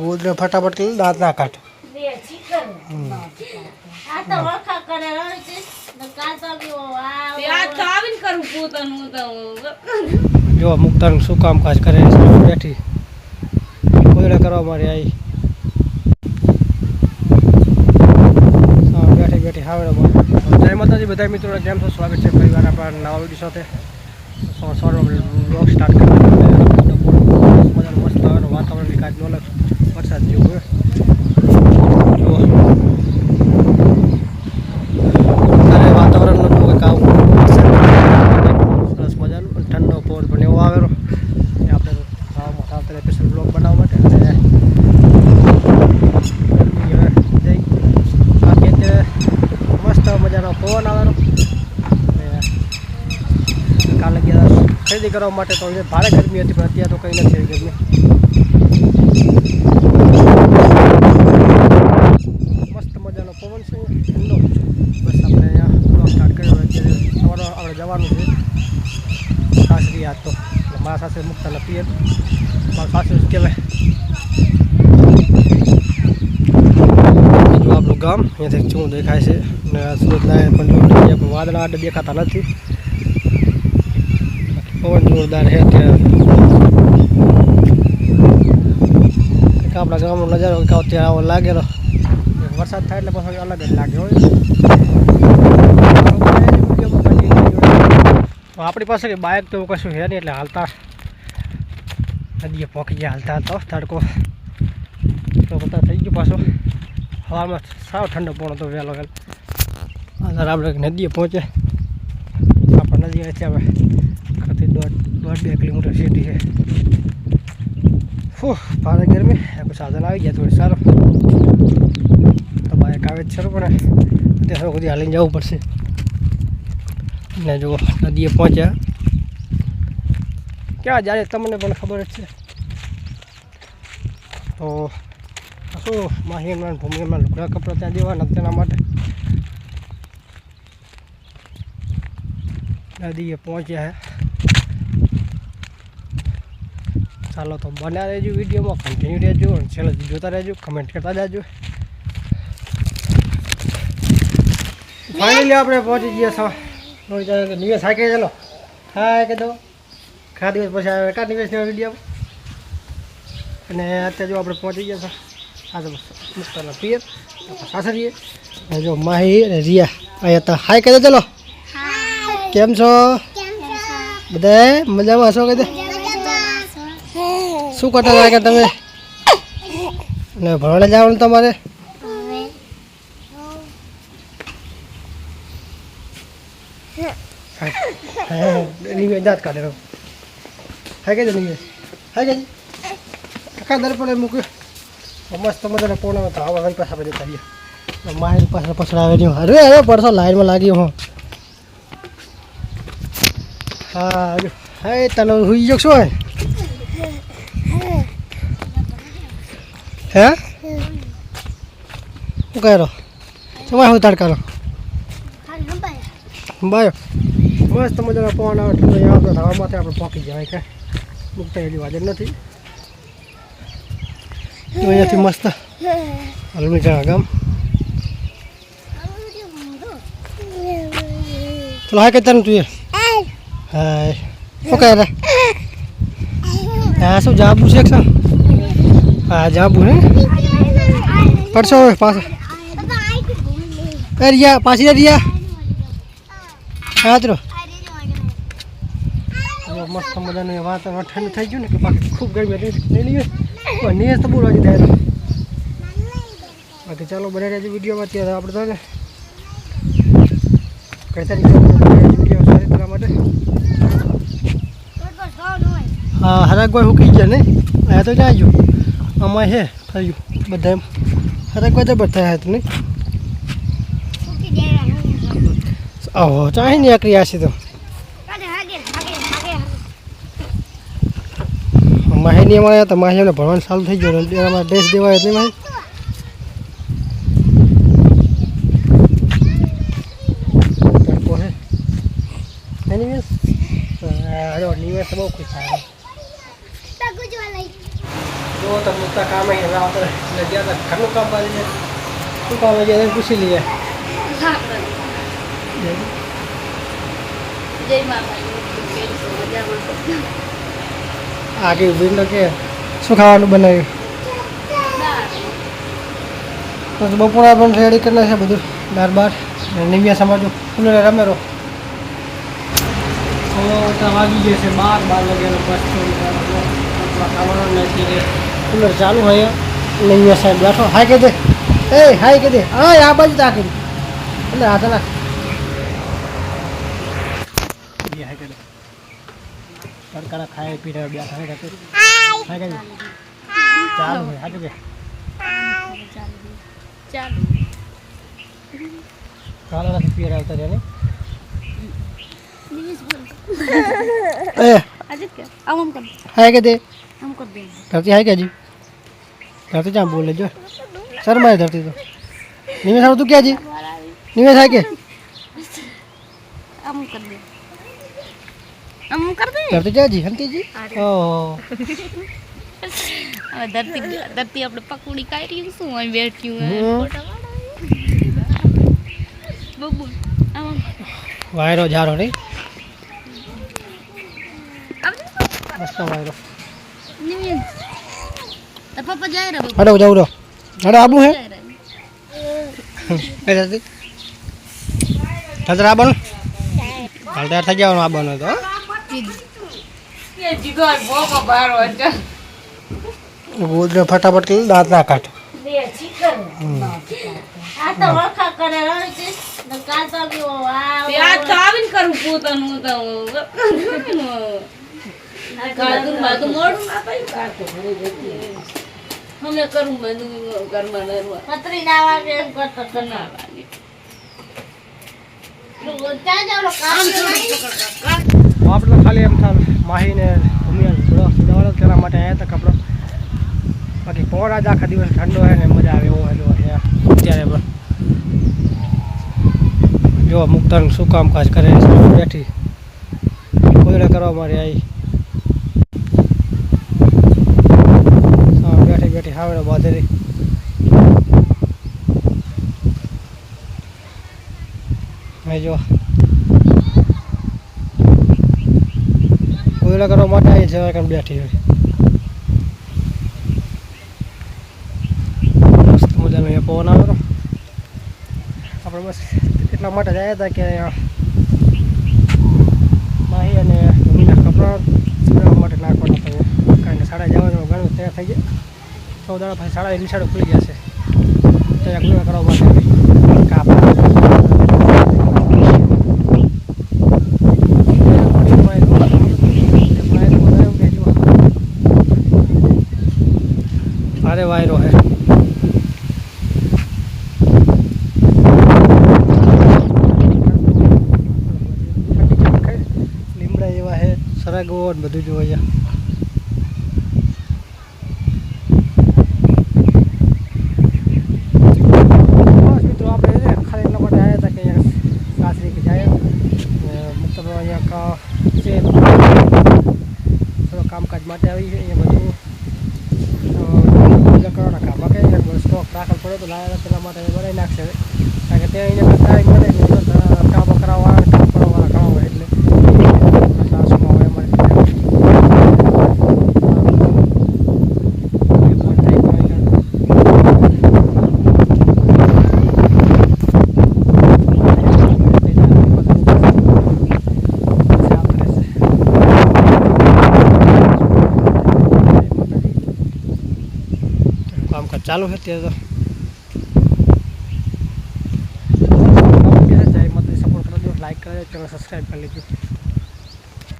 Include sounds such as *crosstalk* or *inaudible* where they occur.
ગોદરે ફટાફટ દાંત ના કાઢ. જો મુક્તાનું શું કામકાજ કરે બેઠી? ગોદરા કરવા માટે આવી બેઠી બેઠી હાવડે જય માતાજી બધા મિત્રો જેમ છો? સ્વાગત છે પરિવાર આપણા નવા વીડિયો સાથે. સવાર બ્લોગ સ્ટાર્ટ આવે નો અલગ વરસાદ જેવું હોય. અત્યારે વાતાવરણ સરસ મજાનું. ઠંડો પવન પણ એવો આવેલો. એ આપણે ખાવામાં બનાવવા માટે. અને બાકી મસ્ત મજાનો પવન આવેલો. કાલે ગયા ખરીદી કરવા માટે તો ભારે ગરમી હતી, પણ અત્યારે તો કંઈ નથી ગરમી મસ્ત મજાનો પવન છે ઠંડો બસ આપણે અહીંયા બ્લોગ સ્ટાર્ટ કર્યો અત્યારે સવારે આપણે જવાનું છે. સાસરી આજ તો મારા સાસરે મૂકતા નથી એમ. મારા સાસરે કહેવાય? આપણું ગામ, અહીંયાથી ચૂં દેખાય છે. ને સુરતના પણ વાદળા આડે દેખાતા નથી. પવન જોરદાર છે અત્યારે. આપણા ગામનો નજારો કંઈક અત્યારે આવો લાગેલો. વરસાદ થાય એટલે પછી અલગ જ લાગે, હોય. તો આપણી પાસે કે બાઇક તો એવું કશું છે નહીં એટલે હાલતા નદીએ પોકી ગયા હાલતા હાલતા તડકો. તો બધા થઈ ગયું પાછો. હવામાં સાવ ઠંડો પણ હતો વહેલો વહેલો. અત્યારે આપણે નદીએ પહોંચે. આપણે નદી અહીંથી હવે ખાતી દોઢ દોઢ બે કિલોમીટર સીધી છે. ફૂ ભારે ગરમી. કોઈ સાધન આવી ગયા થોડી સારું. તો બાઇક આવે જ છે પણ અત્યારે સુધી હાલીને જવું પડશે. ને જો નદીએ પહોંચ્યા. ક્યાં જ્યારે તમને પણ ખબર જ છે. તો શું માહી એમના ભૂમિ ભૂમિમાં લુગડા કપડાં ત્યાં દેવાના તેના માટે? નદીએ પહોંચ્યા ચાલો તો બન્યા રહેજો વિડીયોમાં કન્ટિન્યુ રહેજો અને છેલ્લે જોતા રહેજો કમેન્ટ કરતા જાજો. ફાઇનલી આપણે પહોંચી ગયા છો નિવેશ હાકે ચાલો હા કે દો ખા દિવસ પછી આવે કા નિવેશનો વીડિયો અને અત્યારે જો આપણે પહોંચી ગયા છો હા તો મુસ્તાના પિયર સાસરીએ. અને જો માહી અને રિયા અહીંયા તો હાય કહી ચલો. કેમ છો? બધા મજામાં હશો કહી દે શું કરતા કે તમે? અને ભણવા જવાનું તમારે? નિવેશ દાંત કાઢે રહો હા કે નિવેશ હા કે આખા દર પર મૂક્યો મસ્ત મજાનો પોણા તો આવા પાસે આપણે જતા રહીએ માહિર પાસે પછડાવે નહીં અરે અરે પડશો લાઈનમાં લાગી હું હા હા તને હુઈ ગયો શું હે શું કહે સમય હું તડકાનો બાયો મસ્ત મજાનો પવન આવે ઠંડો આપણે હવામાંથી આપણે પોકી જવાય કે. મૂકતા એની વાત નથી. અહીંયાથી મસ્ત હલમી જણા ગામ. ચલો હા કહેતા તું હાય. શું કહે રે હા શું જાબુ છે હા જાબુ હે. પડશો હવે પાછો. એ રિયા પાછી રિયા. હા ચલો મસ્ત મજાનું વાતાવરણ ઠંડુ થઈ ગયું ને કે બાકી ખૂબ ગરમી હતી. નહીં લઈએ. પણ નીરજ તો બોલવા જાય બાકી ચાલો બને રહેજો વિડીયોમાં અત્યારે આપણે તો ને કહેતા વીડિયો સારી માટે. હા હરાગભાઈ હુકી ગયા ને? આ તો જાય આમાં હે થયું બધા એમ. હરાગભાઈ તો બધા હે નહીં? ઓહો ચાહી ને એકરી આસી તો. માહિની અમારે તો માહિતી અમને ભણવાનું ચાલુ થઈ ગયું. અમારે ડ્રેસ દેવાય એટલે માહિતી પૂછી લઈએ? આગે ઊભી તો કે શું ખાવાનું બનાવ્યું. તો બપોરા પણ રેડી કરી છે બધું. દાળ બાર. નિવ્યા સમાજો. રમે રમેરો તો વાગી જશે બાર. બાર વાગ્યાનો બસ ખાવાનું નથી કુલર ચાલુ હોય નિવ્યા સાહેબ બેઠો. હાય કે દે. એ હાય કે દે. હા આ બાજુ તાકી એટલે હાથ ના હાય કે દે તડકાના ખાય પીને બેઠા હોય કે હાય. કે દે ચાલુ હોય હાજુ કે ચાલો ચાલો નથી પીર આવતા રહ્યા બોલ. *laughs* એ. આજે કે આમ આમ કર. હાય કે દે આમ કર દે ધરતી હાય કે જી ધરતી ક્યાં બોલે જો. શરમાય ધરતી તો. નિમેશ આવ તું કે જી નિમેશ હાય કે? આમ કર દે कर दे कर ધરતી ક્યાં हल्की जी ओ ઓહો હવે ધરતી ધરતી આપણે પકોડી કાઢી શું અહીં બેઠ્યું. બબુ. વાયરો જારો નહીં. મસ્ત વાયરો. તાર પપ્પા જાય રે બબુ હડો જાવ રો હડો આબુ હે. એ ધરતી ધરતી આબાનું હાલ તૈયાર થઈ જવાનું આબાનું તો હો. ગોદરે ફટાફટ દાંત ના કાઢ. અમે કરું બધું ઘરમાં. પતરી ના વાગે એમ કરતો તો ના. આપણે તો ખાલી એમ થાય માહીને ભૂમિયા થોડો સુડાવાળો તેના માટે આવ્યા હતા કપડો. બાકી પવન આજ આખા દિવસ ઠંડો હોય ને મજા આવે એવો હેલો છે અત્યારે પણ. જો મુક્તાન શું કામકાજ કરે છે બેઠી? કોઈને કરવા મારી આવી બેઠી બેઠી હાવડે બાંધેલી. મેં જો. કોયલા કરવા માટે આવી કામ બેઠી હોય. મસ્ત મજાનો અહીંયા પવન આવે આપણે બસ એટલા માટે જ આવ્યા હતા કે માહી અને મમ્મીના કપડાં સુધારવા માટે નાખવાના હતા કારણ કે સાડા જવાનું ઘણું તૈયાર થઈ ગયા. સૌ દાડા પછી શાળા નિશાળો ખુલી ગયા છે. ત્યાં ગુના કરવા માટે આવી. કાપડ અરે વાયરો હે. લીમડા એવા હે સરગવો ને બધું જોવા મિત્રો આપણે છે ને ખાલી એટલા માટે આવ્યા હતા કે અહીંયા સાસરી કે જાય મતલબ અહીંયા કા છે થોડો કામકાજ માટે આવી છે અહીંયા બધું અ, પૂજા કરવાના કામ બાકી અહીંયા બધો સ્ટોક રાખલ પડ્યો તો લાયા તેના માટે બનાવી નાખશે હવે. કારણ કે ત્યાં અહીંયા ટાઈમ મળે ને કામ કરાવવાના, કામ ઘણા હોય એટલે. આટલા હોય અમારે કામકાજ ચાલુ છે અત્યારે તો? જય માતાજી સપોર્ટ કરજો